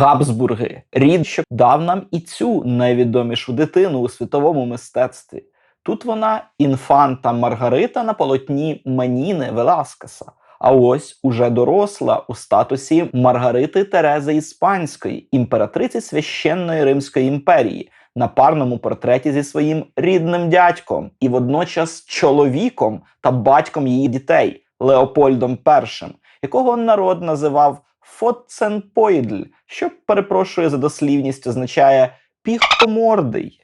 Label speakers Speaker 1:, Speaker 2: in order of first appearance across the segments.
Speaker 1: Габсбурги, рід, що дав нам і цю найвідомішу дитину у світовому мистецтві. Тут вона інфанта Маргарита на полотні Маніни Веласкеса. А ось уже доросла у статусі Маргарити Терези Іспанської, імператриці священної Римської імперії, на парному портреті зі своїм рідним дядьком і водночас чоловіком та батьком її дітей Леопольдом І, якого народ називав Фоценпойдль, що перепрошую за дослівність, означає піхомордий.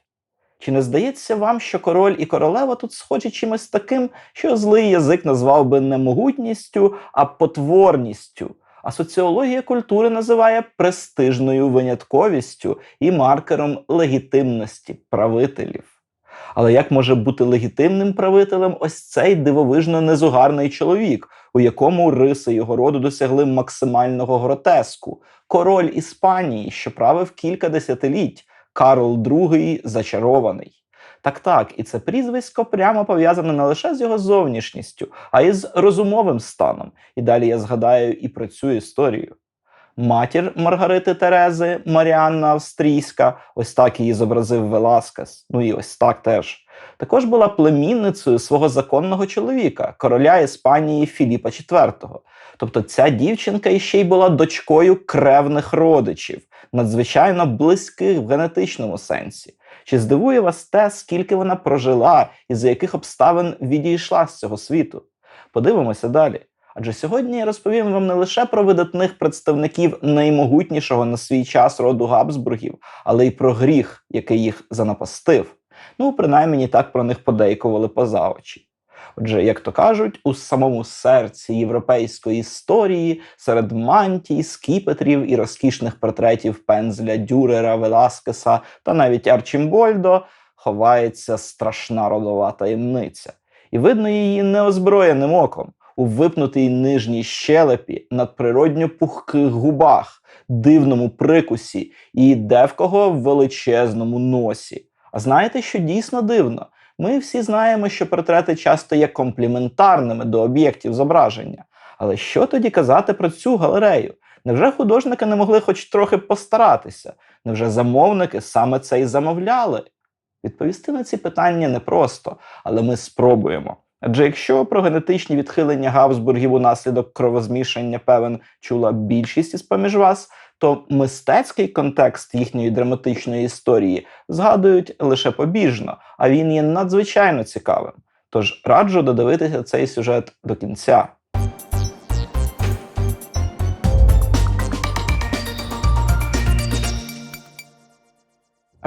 Speaker 1: Чи не здається вам, що король і королева тут схожі чимось таким, що злий язик назвав би не могутністю, а потворністю? А соціологія культури називає престижною винятковістю і маркером легітимності правителів. Але як може бути легітимним правителем ось цей дивовижно незугарний чоловік, у якому риси його роду досягли максимального гротеску, король Іспанії, що правив кілька десятиліть, Карл II зачарований. Так так, і це прізвисько прямо пов'язане не лише з його зовнішністю, а й з розумовим станом. І далі я згадаю і про цю історію. Матір Маргарити Терези, Маріанна Австрійська, ось так її зобразив Веласкес, ну і ось так теж. Також була племінницею свого законного чоловіка, короля Іспанії Філіпа IV. Тобто ця дівчинка іще й була дочкою кревних родичів, надзвичайно близьких в генетичному сенсі. Чи здивує вас те, скільки вона прожила і за яких обставин відійшла з цього світу? Подивимося далі. Адже сьогодні я розповім вам не лише про видатних представників наймогутнішого на свій час роду Габсбургів, але й про гріх, який їх занапастив. Ну, принаймні так про них подейкували поза очі. Отже, як то кажуть, у самому серці європейської історії серед мантій, скіпетрів і розкішних портретів пензля Дюрера, Веласкеса та навіть Арчімбольдо ховається страшна родова таємниця, і видно її неозброєним оком у випнутій нижній щелепі, надприродньо пухких губах, дивному прикусі і де в в величезному носі. А знаєте, що дійсно дивно? Ми всі знаємо, що портрети часто є компліментарними до об'єктів зображення. Але що тоді казати про цю галерею? Невже художники не могли хоч трохи постаратися? Невже замовники саме це й замовляли? Відповісти на ці питання непросто, але ми спробуємо. Адже якщо про генетичні відхилення Габсбургів унаслідок кровозмішання певен чула більшість із поміж вас, то мистецький контекст їхньої драматичної історії згадують лише побіжно, а він є надзвичайно цікавим. Тож раджу додивитися цей сюжет до кінця.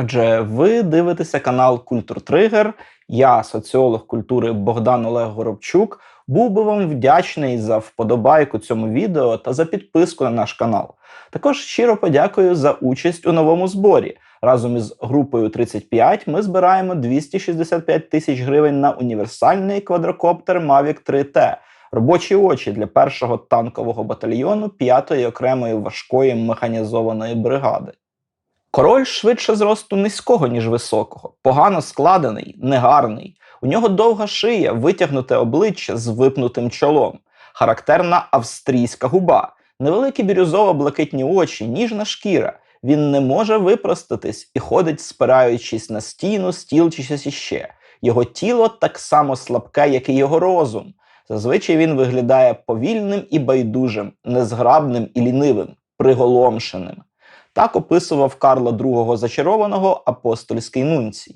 Speaker 1: Адже ви дивитеся канал Культур Тригер. Я, соціолог культури Богдан Олег Горобчук, був би вам вдячний за вподобайку цьому відео та за підписку на наш канал. Також щиро подякую за участь у новому зборі. Разом із групою 35 ми збираємо 265 тисяч гривень на універсальний квадрокоптер Mavic 3T. Робочі очі для першого танкового батальйону 5-ї окремої важкої механізованої бригади. Король швидше зросту низького, ніж високого, погано складений, негарний. У нього довга шия, витягнуте обличчя з випнутим чолом, характерна австрійська губа, невеликі бірюзово-блакитні очі, ніжна шкіра. Він не може випростатись і ходить, спираючись на стіну, стіл чи щось іще. Його тіло так само слабке, як і його розум. Зазвичай він виглядає повільним і байдужим, незграбним і лінивим, приголомшеним. Так описував Карла II зачарованого апостольський нунцій.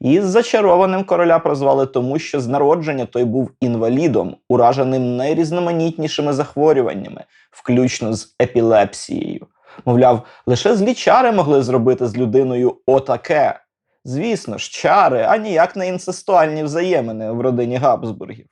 Speaker 1: І зачарованим короля прозвали тому, що з народження той був інвалідом, ураженим найрізноманітнішими захворюваннями, включно з епілепсією. Мовляв, лише злі чари могли зробити з людиною отаке. Звісно ж, чари, а ніяк не інцестуальні взаємини в родині Габсбургів.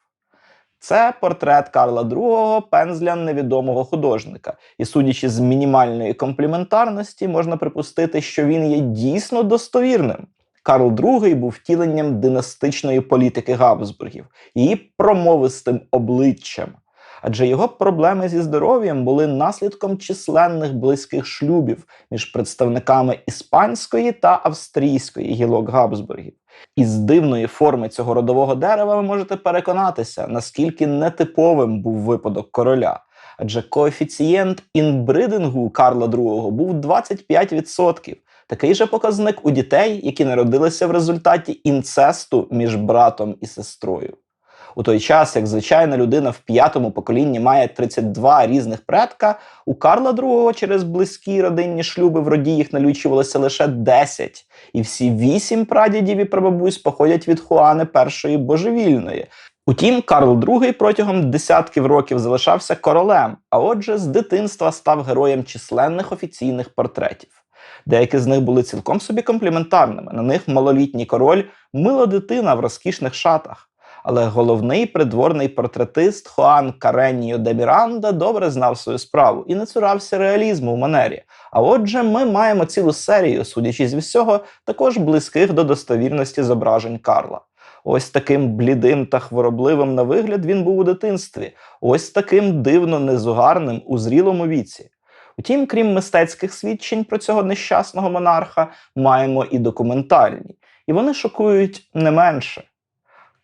Speaker 1: Це портрет Карла II пензля невідомого художника, і, судячи з мінімальної компліментарності, можна припустити, що він є дійсно достовірним. Карл II був втіленням династичної політики Габсбургів, її промовистим обличчям. Адже його проблеми зі здоров'ям були наслідком численних близьких шлюбів між представниками іспанської та австрійської гілок Габсбургів. Із дивної форми цього родового дерева ви можете переконатися, наскільки нетиповим був випадок короля. адже коефіцієнт інбридингу Карла II був 25%. Такий же показник у дітей, які народилися в результаті інцесту між братом і сестрою. У той час, як звичайна людина в п'ятому поколінні має 32 різних предка, у Карла II через близькі родинні шлюби в роді їх налічувалося лише 10, і всі вісім прадідів і прабабусь походять від Хуани першої божевільної. Утім, Карл II протягом десятків років залишався королем, а отже, з дитинства став героєм численних офіційних портретів. Деякі з них були цілком собі компліментарними. На них малолітній король мила дитина в розкішних шатах. Але головний придворний портретист Хуан Каренніо де Міранда добре знав свою справу і не цурався реалізму в манері. А отже, ми маємо цілу серію, судячи зі всього, також близьких до достовірності зображень Карла. Ось таким блідим та хворобливим на вигляд він був у дитинстві, ось таким дивно незугарним у зрілому віці. Утім, крім мистецьких свідчень про цього нещасного монарха, маємо і документальні, і вони шокують не менше.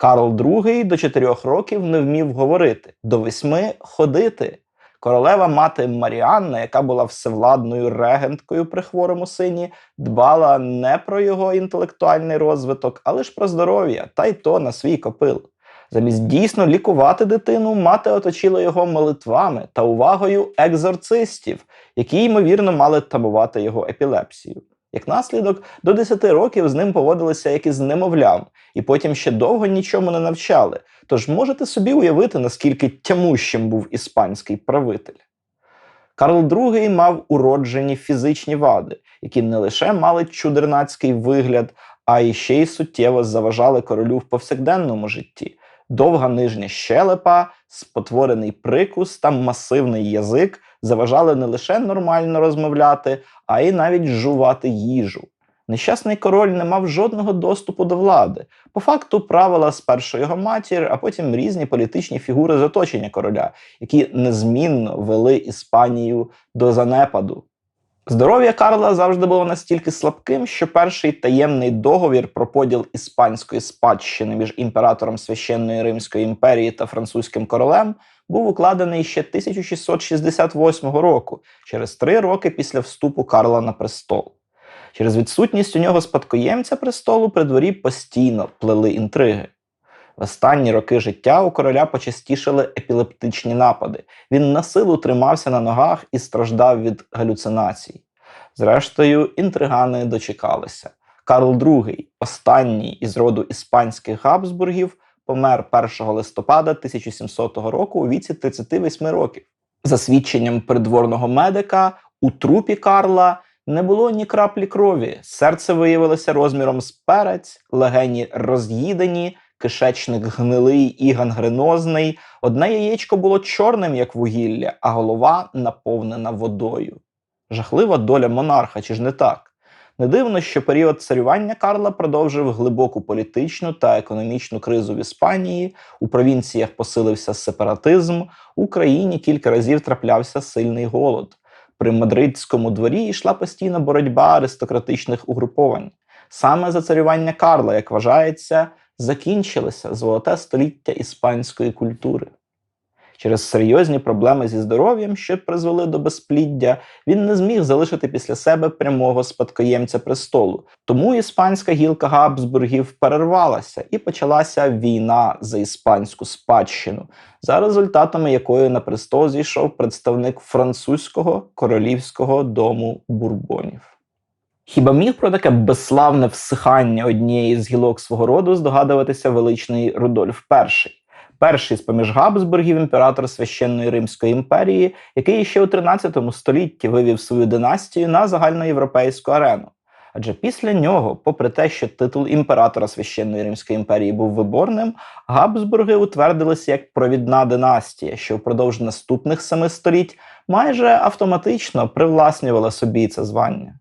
Speaker 1: Карл II до 4 років не вмів говорити, до 8 ходити. Королева мати Маріанна, яка була всевладною регенткою при хворому сині, дбала не про його інтелектуальний розвиток, а лише про здоров'я, та й то на свій копил. Замість дійсно лікувати дитину, мати оточила його молитвами та увагою екзорцистів, які, ймовірно, мали тамувати його епілепсію. Як наслідок, до 10 років з ним поводилися як із немовлям, і потім ще довго нічому не навчали. Тож можете собі уявити, наскільки тямущим був іспанський правитель. Карл II мав уроджені фізичні вади, які не лише мали чудернацький вигляд, а й ще й суттєво заважали королю в повсякденному житті. Довга нижня щелепа, спотворений прикус та масивний язик заважали не лише нормально розмовляти, а й навіть жувати їжу. Нещасний король не мав жодного доступу до влади. По факту правила спершу його матір, а потім різні політичні фігури з оточення короля, які незмінно вели Іспанію до занепаду. Здоров'я Карла завжди було настільки слабким, що перший таємний договір про поділ іспанської спадщини між імператором священної Римської імперії та французьким королем був укладений ще 1668 року, через три роки після вступу Карла на престол. Через відсутність у нього спадкоємця престолу при дворі постійно плели інтриги. В останні роки життя у короля почастішали епілептичні напади. Він на силу тримався на ногах і страждав від галюцинацій. Зрештою, інтригани дочекалися. Карл II, останній із роду іспанських Габсбургів, помер 1 листопада 1700 року у віці 38 років. За свідченням придворного медика, у трупі Карла не було ні краплі крові. Серце виявилося розміром з перець, легені роз'їдені, кишечник гнилий і гангренозний. Одне яєчко було чорним, як вугілля, а голова наповнена водою. Жахлива доля монарха, чи ж не так? Не дивно, що період царювання Карла продовжив глибоку політичну та економічну кризу в Іспанії. У провінціях посилився сепаратизм, у країні кілька разів траплявся сильний голод. При мадридському дворі йшла постійна боротьба аристократичних угруповань. Саме за царювання Карла, як вважається, закінчилося золоте століття іспанської культури. Через серйозні проблеми зі здоров'ям, що призвели до безпліддя, він не зміг залишити після себе прямого спадкоємця престолу. Тому іспанська гілка Габсбургів перервалася і почалася війна за іспанську спадщину, за результатами якої на престол зійшов представник французького королівського дому бурбонів. Хіба міг про таке безславне всихання однієї з гілок свого роду здогадуватися величний Рудольф І? Перший з поміж Габсбургів імператор священної Римської імперії, який ще у 13 столітті вивів свою династію на загальноєвропейську арену. Адже після нього, попри те, що титул імператора священної Римської імперії був виборним, Габсбурги утвердилися як провідна династія, що впродовж наступних семи століть майже автоматично привласнювала собі це звання.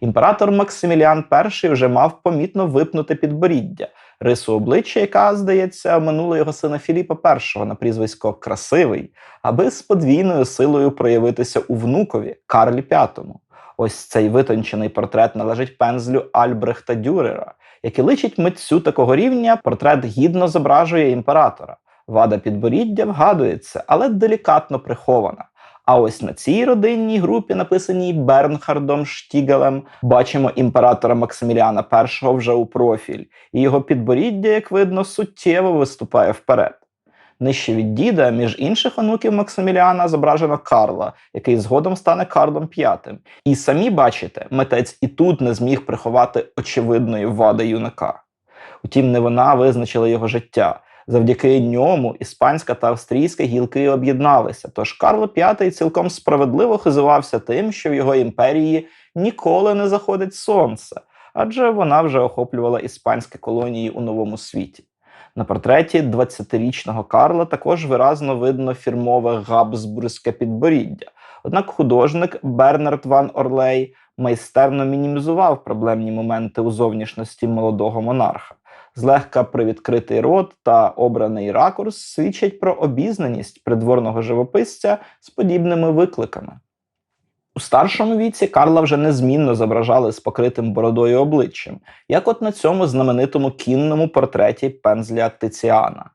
Speaker 1: Імператор Максиміліан І вже мав помітно випнути підборіддя, рису обличчя, яка, здається, минула його сина Філіпа І на прізвисько Красивий, аби з подвійною силою проявитися у внукові Карлі V. Ось цей витончений портрет належить пензлю Альбрехта Дюрера, який личить митцю такого рівня, портрет гідно зображує імператора. Вада підборіддя вгадується, але делікатно прихована. А ось на цій родинній групі, написаній Бернхардом Штігелем, бачимо імператора Максиміліана І вже у профіль, і його підборіддя, як видно, суттєво виступає вперед. Нижче від діда, між інших онуків Максиміліана, зображено Карла, який згодом стане Карлом V. І самі бачите, митець і тут не зміг приховати очевидної вади юнака. Утім, не вона визначила його життя. Завдяки ньому іспанська та австрійська гілки об'єдналися. Тож Карло V цілком справедливо хизувався тим, що в його імперії ніколи не заходить сонце, адже вона вже охоплювала іспанські колонії у новому світі. На портреті 20-річного Карла також виразно видно фірмове габсбурзьке підборіддя. Однак художник Бернард Ван Орлей майстерно мінімізував проблемні моменти у зовнішності молодого монарха. Злегка привідкритий рот та обраний ракурс свідчать про обізнаність придворного живописця з подібними викликами. У старшому віці Карла вже незмінно зображали з покритим бородою обличчям, як от на цьому знаменитому кінному портреті пензля Тиціана.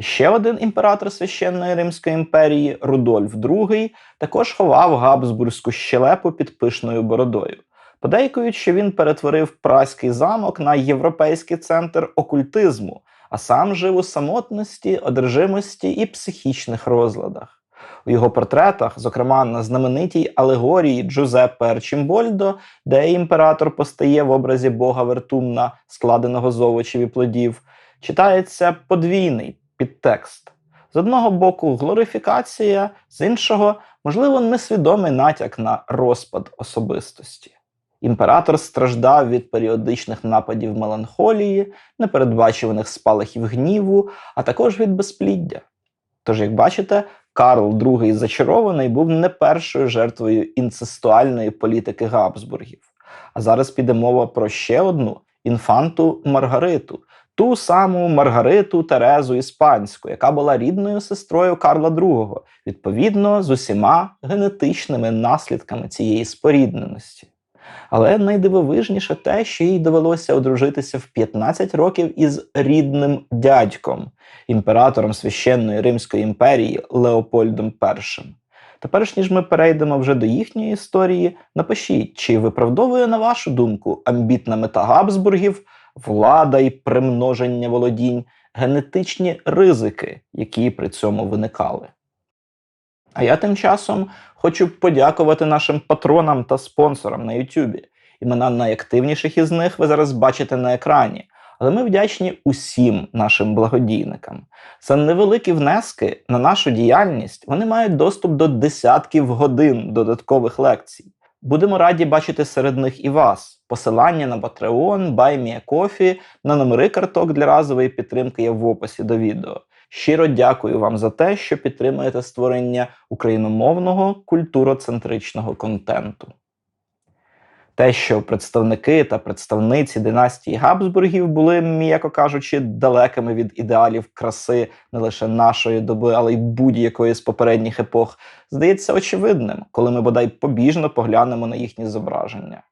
Speaker 1: Ще один імператор священної Римської імперії, Рудольф II, також ховав габсбурзьку щелепу під пишною бородою. Подейкують, що він перетворив праський замок на європейський центр окультизму, а сам жив у самотності, одержимості і психічних розладах. У його портретах, зокрема на знаменитій алегорії Джузеппе Арчімбольдо, де імператор постає в образі бога Вертумна, складеного з овочів і плодів, читається подвійний підтекст. З одного боку, глорифікація, з іншого, можливо, несвідомий натяк на розпад особистості. Імператор страждав від періодичних нападів меланхолії, непередбачуваних спалахів гніву, а також від безпліддя. Тож, як бачите, Карл II зачарований був не першою жертвою інцестуальної політики Габсбургів. А зараз піде мова про ще одну інфанту Маргариту, ту саму Маргариту Терезу Іспанську, яка була рідною сестрою Карла II, відповідно з усіма генетичними наслідками цієї спорідненості. Але найдивовижніше те, що їй довелося одружитися в 15 років із рідним дядьком, імператором священної Римської імперії Леопольдом І. Тепер ж ніж ми перейдемо вже до їхньої історії, напишіть, чи виправдовує, на вашу думку, амбітна мета Габсбургів, влада і примноження володінь, генетичні ризики, які при цьому виникали. А я тим часом хочу подякувати нашим патронам та спонсорам на Ютубі. Імена найактивніших із них ви зараз бачите на екрані. Але ми вдячні усім нашим благодійникам. За невеликі внески на нашу діяльність вони мають доступ до десятків годин додаткових лекцій. Будемо раді бачити серед них і вас. Посилання на Patreon, BuyMeACoffee, на номери карток для разової підтримки є в описі до відео. Щиро дякую вам за те, що підтримуєте створення україномовного культуроцентричного контенту. Те, що представники та представниці династії Габсбургів були, м'яко кажучи, далекими від ідеалів краси не лише нашої доби, але й будь-якої з попередніх епох, здається очевидним, коли ми бодай побіжно поглянемо на їхні зображення.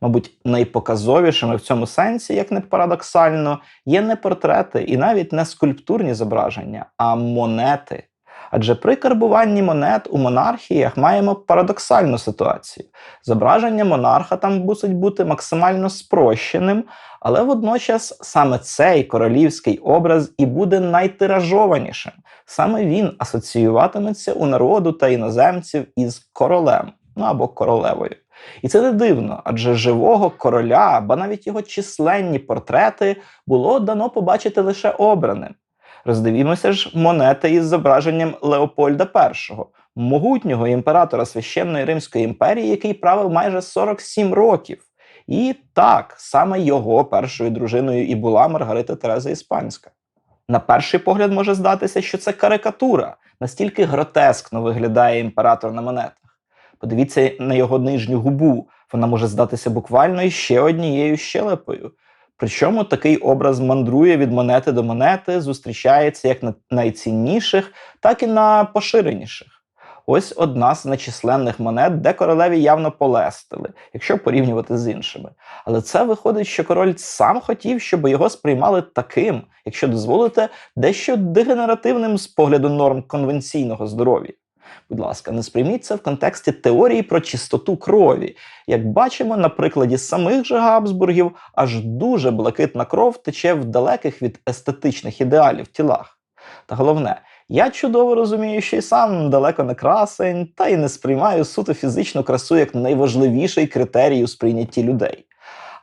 Speaker 1: Мабуть, найпоказовішими в цьому сенсі, як не парадоксально, є не портрети і навіть не скульптурні зображення, а монети. Адже при карбуванні монет у монархіях маємо парадоксальну ситуацію. Зображення монарха там мусить бути максимально спрощеним, але водночас саме цей королівський образ і буде найтиражованішим. Саме він асоціюватиметься у народу та іноземців із королем, ну або королевою. І це не дивно, адже живого короля, ба навіть його численні портрети було дано побачити лише обраним. Роздивімося ж монети із зображенням Леопольда І, могутнього імператора священної Римської імперії, який правив майже 47 років. І так, саме його першою дружиною і була Маргарита Тереза Іспанська. На перший погляд може здатися, що це карикатура, настільки гротескно виглядає імператор на монетах. Подивіться на його нижню губу, вона може здатися буквально іще однією щелепою. Причому такий образ мандрує від монети до монети, зустрічається як на найцінніших, так і на поширеніших. Ось одна з нечисленних монет, де королеві явно полестили, якщо порівнювати з іншими. Але це виходить, що король сам хотів, щоб його сприймали таким, якщо дозволите, дещо дегенеративним з погляду норм конвенційного здоров'я. Будь ласка, не сприйміть це в контексті теорії про чистоту крові. Як бачимо, на прикладі самих же Габсбургів, аж дуже блакитна кров тече в далеких від естетичних ідеалів тілах. Та головне, я чудово розумію, що й сам далеко не красень, та й не сприймаю суто фізичну красу як найважливіший критерій у сприйнятті людей.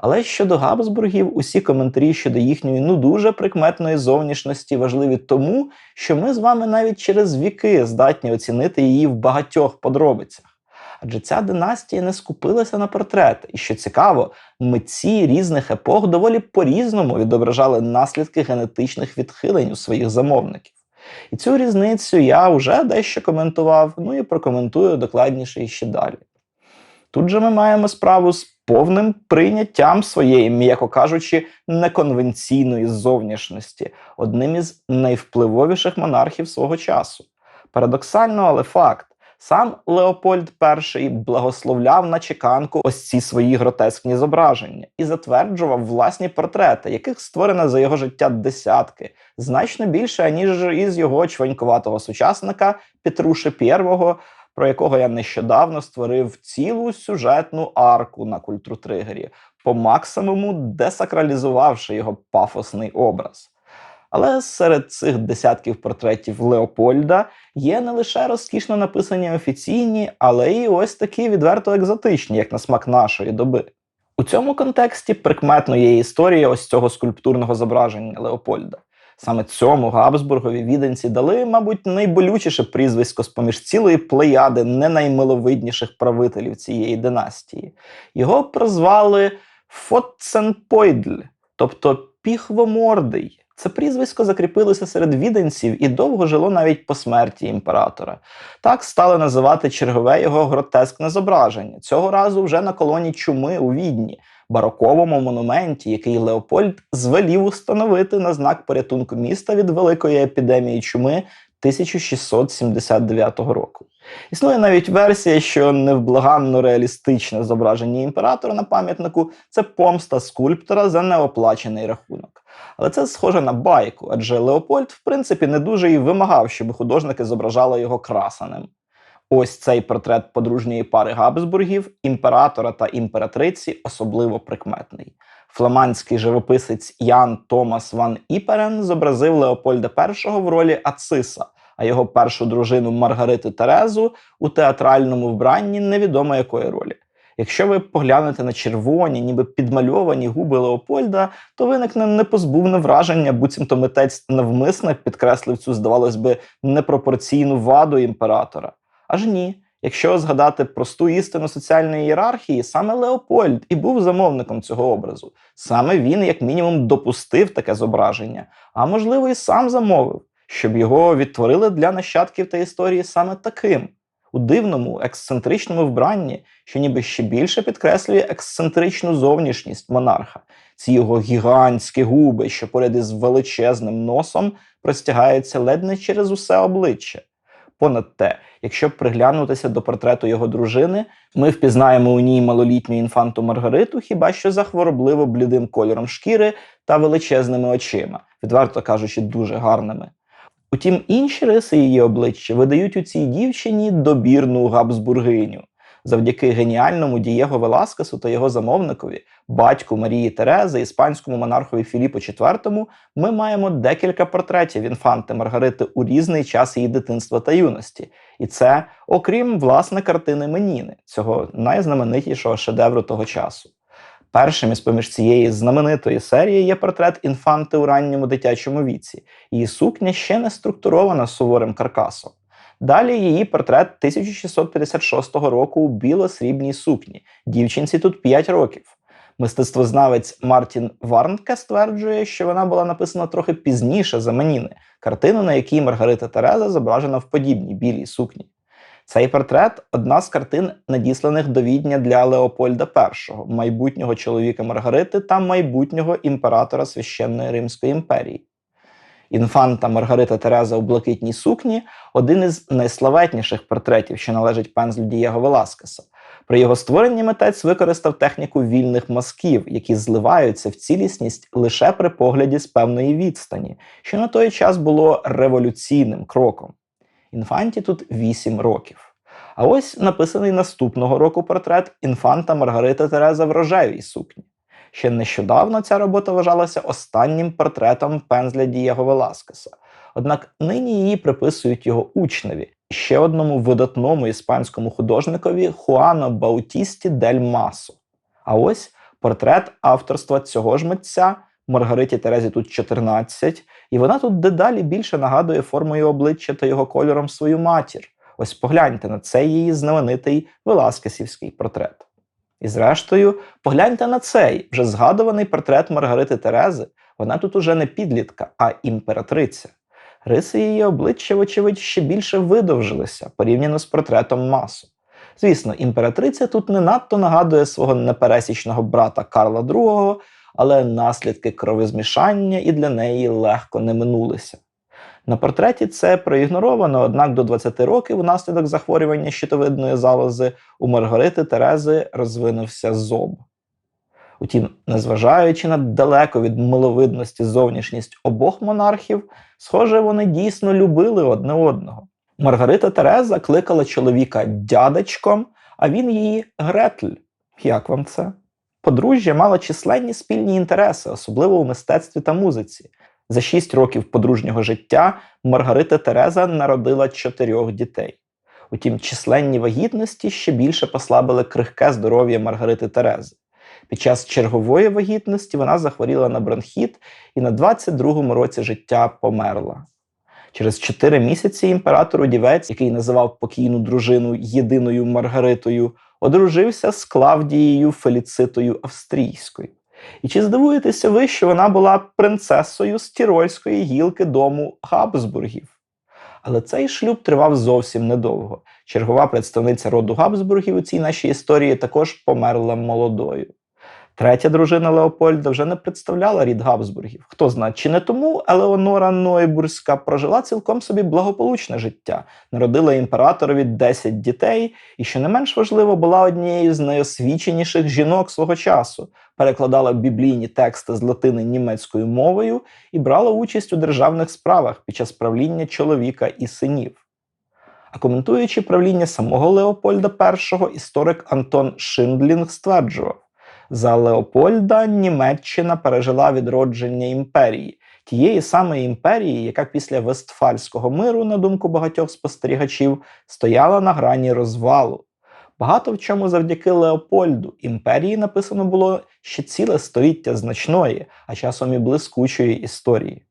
Speaker 1: Але щодо Габсбургів, усі коментарі щодо їхньої ну дуже прикметної зовнішності важливі тому, що ми з вами навіть через віки здатні оцінити її в багатьох подробицях. Адже ця династія не скупилася на портрети, і що цікаво, митці різних епох доволі по-різному відображали наслідки генетичних відхилень у своїх замовників. І цю різницю я вже дещо коментував, ну і прокоментую докладніше ще далі. Тут же ми маємо справу з повним прийняттям своєї, м'яко кажучи, неконвенційної зовнішності, одним із найвпливовіших монархів свого часу. Парадоксально, але факт. Сам Леопольд І благословляв на чеканку ось ці свої гротескні зображення і затверджував власні портрети, яких створено за його життя десятки, значно більше, аніж із його чванькуватого сучасника Петруши І, про якого я нещодавно створив цілу сюжетну арку на культуртригері, по максимуму десакралізувавши його пафосний образ. Але серед цих десятків портретів Леопольда є не лише розкішно написані офіційні, але й ось такі відверто екзотичні, як на смак нашої доби. У цьому контексті прикметно є історія ось цього скульптурного зображення Леопольда. Саме цьому Габсбургові віденці дали, мабуть, найболючіше прізвисько з поміж цілої плеяди не наймиловидніших правителів цієї династії. Його прозвали Фотценпойдль, тобто піхвомордий. Це прізвисько закріпилося серед віденців і довго жило навіть по смерті імператора. Так стали називати чергове його гротескне зображення, цього разу вже на колоні чуми у відні, бароковому монументі, який Леопольд звелів установити на знак порятунку міста від великої епідемії чуми 1679 року. Існує навіть версія, що невблаганно реалістичне зображення імператора на пам'ятнику це помста скульптора за неоплачений рахунок. Але це схоже на байку, адже Леопольд, в принципі, не дуже і вимагав, щоб художники зображали його красаним. Ось цей портрет подружньої пари Габсбургів, імператора та імператриці, особливо прикметний. Фламандський живописець Ян Томас Ван Іперен зобразив Леопольда І в ролі Ациса, а його першу дружину Маргариту Терезу у театральному вбранні невідомо якої ролі. Якщо ви поглянете на червоні, ніби підмальовані губи Леопольда, то виникне непозбувне враження, буцімто митець навмисне підкреслив цю, здавалось би, непропорційну ваду імператора. Аж ні. Якщо згадати просту істину соціальної ієрархії, саме Леопольд і був замовником цього образу. Саме він, як мінімум, допустив таке зображення, а можливо, і сам замовив, щоб його відтворили для нащадків та історії саме таким, у дивному, ексцентричному вбранні, що ніби ще більше підкреслює ексцентричну зовнішність монарха, ці його гігантські губи, що поряд із величезним носом простягаються ледь не через усе обличчя. Понад те, якщо приглянутися до портрету його дружини, ми впізнаємо у ній малолітню інфанту Маргариту, хіба що за хворобливо блідим кольором шкіри та величезними очима, відверто кажучи, дуже гарними. Утім, інші риси її обличчя видають у цій дівчині добірну габсбургиню. Завдяки геніальному Дієго Веласкесу та його замовникові, батьку Марії Терези, іспанському монархові Філіпу IV, ми маємо декілька портретів інфанти Маргарити у різний час її дитинства та юності. І це, окрім власне картини Меніни, цього найзнаменитішого шедевру того часу. Першим із поміж цієї знаменитої серії є портрет інфанти у ранньому дитячому віці. Її сукня ще не структурована суворим каркасом. Далі її портрет 1656 року у біло-срібній сукні. Дівчинці тут 5 років. Мистецтвознавець Мартін Варнке стверджує, що вона була написана трохи пізніше за Меніни, картину, на якій Маргарита Тереза зображена в подібній білій сукні. Цей портрет одна з картин, надісланих до відня для Леопольда І, майбутнього чоловіка Маргарити та майбутнього імператора священної Римської імперії. Інфанта Маргарита Тереза у блакитній сукні один із найславетніших портретів, що належить пензлю Дієго Веласкеса. При його створенні митець використав техніку вільних мазків, які зливаються в цілісність лише при погляді з певної відстані, що на той час було революційним кроком. Інфанті тут 8 років. А ось написаний наступного року портрет інфанта Маргарита Тереза в рожевій сукні. Ще нещодавно ця робота вважалася останнім портретом пензля Дієго Веласкеса. Однак нині її приписують його учневі, ще одному видатному іспанському художникові Хуано Баутісті дель Масо. А ось портрет авторства цього ж митця Маргариті Терезі тут 14, і вона тут дедалі більше нагадує формою обличчя та його кольором свою матір. Ось погляньте на цей її знаменитий Веласкесівський портрет. І зрештою, погляньте на цей вже згадуваний портрет Маргарити Терези. Вона тут уже не підлітка, а імператриця. Риси її обличчя, вочевидь, ще більше видовжилися порівняно з портретом Масу. Звісно, імператриця тут не надто нагадує свого непересічного брата Карла II, але наслідки кровозмішання і для неї легко не минулися. На портреті це проігноровано, однак до 20 років внаслідок захворювання щитовидної залози у Маргарити Терези розвинувся зоб. Утім, незважаючи на далеко від миловидності зовнішність обох монархів, схоже, вони дійсно любили одне одного. Маргарита Тереза кликала чоловіка дядечком, а він її Гретль. Як вам це? Подружжя мало численні спільні інтереси, особливо у мистецтві та музиці. За шість років подружнього життя Маргарита Тереза народила чотирьох дітей. Утім, численні вагітності ще більше послабили крихке здоров'я Маргарити Терези. Під час чергової вагітності вона захворіла на бронхіт і на 22-му році життя померла. Через чотири місяці імператор Удівець, який називав покійну дружину єдиною Маргаритою, одружився з Клавдією Феліцитою Австрійською. І чи здивуєтеся ви, що вона була принцесою з тірольської гілки дому Габсбургів? Але цей шлюб тривав зовсім недовго. Чергова представниця роду Габсбургів у цій нашій історії також померла молодою. Третя дружина Леопольда вже не представляла рід Габсбургів. Хто знає, чи не тому Елеонора Нойбурська прожила цілком собі благополучне життя, народила імператорові 10 дітей, і, що не менш важливо, була однією з найосвіченіших жінок свого часу, перекладала біблійні тексти з латини німецькою мовою і брала участь у державних справах під час правління чоловіка і синів. А коментуючи правління самого Леопольда І, історик Антон Шиндлінг стверджував, за Леопольда Німеччина пережила відродження імперії, тієї самої імперії, яка після Вестфальського миру, на думку багатьох спостерігачів, стояла на грані розвалу. Багато в чому завдяки Леопольду імперії написано було ще ціле століття значної, а часом і блискучої історії.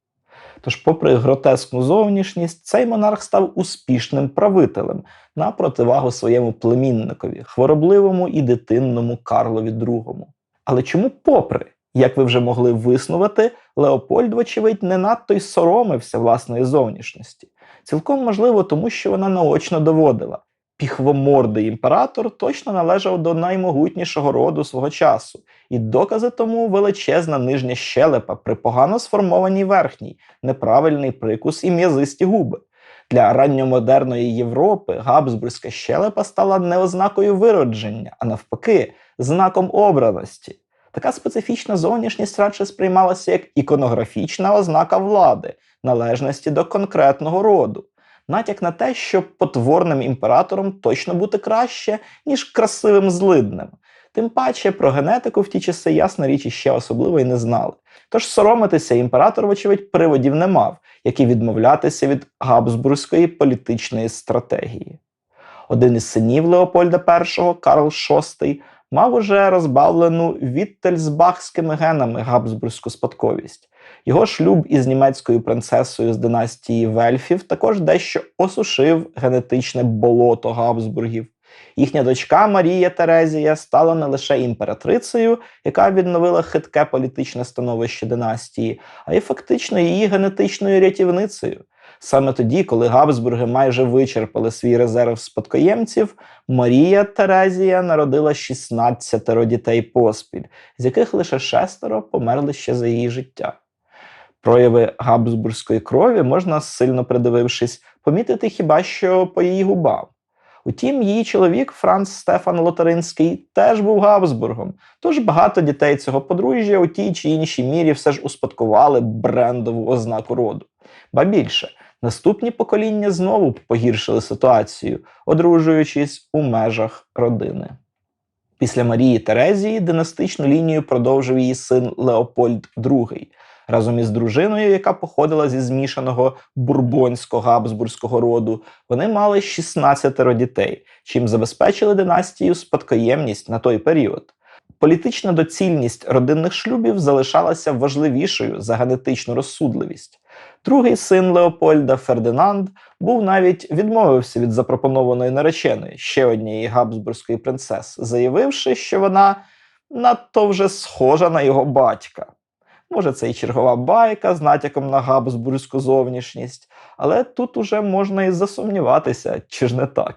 Speaker 1: Тож, попри гротескну зовнішність, цей монарх став успішним правителем на противагу своєму племінникові, хворобливому і дитинному Карлові II. Але чому, попри, як ви вже могли виснувати, Леопольд, вочевидь, не надто й соромився власної зовнішності? Цілком можливо, тому що вона наочно доводила. Піхвомордий імператор точно належав до наймогутнішого роду свого часу, і докази тому величезна нижня щелепа при погано сформованій верхній, неправильний прикус і м'язисті губи. Для ранньомодерної Європи габсбурзька щелепа стала не ознакою виродження, а навпаки, знаком обраності. Така специфічна зовнішність радше сприймалася як іконографічна ознака влади, належності до конкретного роду. Натяк на те, що потворним імператором точно бути краще, ніж красивим злиднем. Тим паче про генетику в ті часи, ясна річ, іще особливо й не знали. Тож соромитися імператор, вочевидь, приводів не мав, як і відмовлятися від габсбурзької політичної стратегії. Один із синів Леопольда І, Карл VI, мав уже розбавлену віттельсбахськими генами габсбурзьку спадковість. Його шлюб із німецькою принцесою з династії Вельфів також дещо осушив генетичне болото Габсбургів. Їхня дочка Марія Терезія стала не лише імператрицею, яка відновила хитке політичне становище династії, а й фактично її генетичною рятівницею. Саме тоді, коли Габсбурги майже вичерпали свій резерв спадкоємців, Марія Терезія народила 16 дітей поспіль, з яких лише шестеро померли ще за її життя. Прояви габсбурзької крові можна, сильно придивившись, помітити хіба що по її губам. Утім, її чоловік Франц Стефан Лотаринський теж був Габсбургом, тож багато дітей цього подружжя у тій чи іншій мірі все ж успадкували брендову ознаку роду. Ба більше, наступні покоління знову погіршили ситуацію, одружуючись у межах родини. Після Марії Терезії династичну лінію продовжив її син Леопольд II разом із дружиною, яка походила зі змішаного бурбонсько-габсбурзького роду. Вони мали 16 дітей, чим забезпечили династію спадкоємність на той період. Політична доцільність родинних шлюбів залишалася важливішою за генетичну розсудливість. Другий син Леопольда Фердинанд був навіть відмовився від запропонованої нареченої ще однієї габсбурзької принцеси, заявивши, що вона надто вже схожа на його батька. Може, це і чергова байка з натяком на габсбурзьку зовнішність, але тут уже можна і засумніватися, чи ж не так.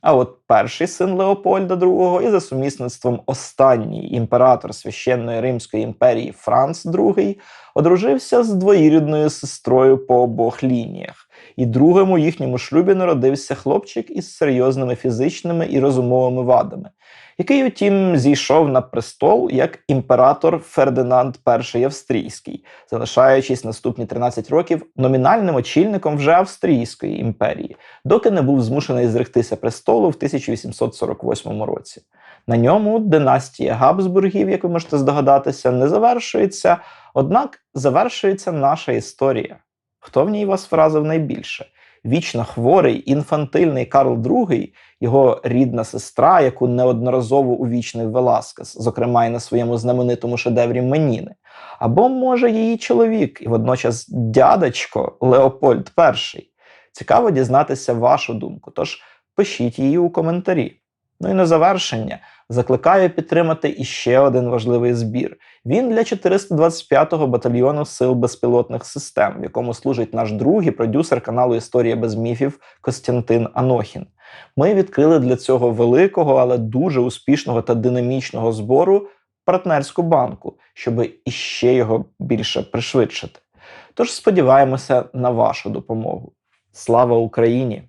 Speaker 1: А от перший син Леопольда II і за сумісництвом останній імператор священної Римської імперії Франц II одружився з двоюрідною сестрою по обох лініях, і другим у їхньому шлюбі народився хлопчик із серйозними фізичними і розумовими вадами, який, утім, зійшов на престол як імператор Фердинанд І Австрійський, залишаючись наступні 13 років номінальним очільником вже Австрійської імперії, доки не був змушений зректися престолу в 1848 році. На ньому династія Габсбургів, як ви можете здогадатися, не завершується, однак завершується наша історія. Хто в ній вас вразив найбільше? Вічно хворий інфантильний Карл II, його рідна сестра, яку неодноразово увічнив Веласкес, зокрема й на своєму знаменитому шедеврі Меніни, або, може, її чоловік і водночас дядечко Леопольд І. Цікаво дізнатися вашу думку, тож пишіть її у коментарі. Ну і на завершення закликаю підтримати іще один важливий збір. Він для 425-го батальйону сил безпілотних систем, в якому служить наш друг і продюсер каналу Історія без міфів Костянтин Анохін. Ми відкрили для цього великого, але дуже успішного та динамічного збору партнерську банку, щоб іще його більше пришвидшити. Тож сподіваємося на вашу допомогу. Слава Україні!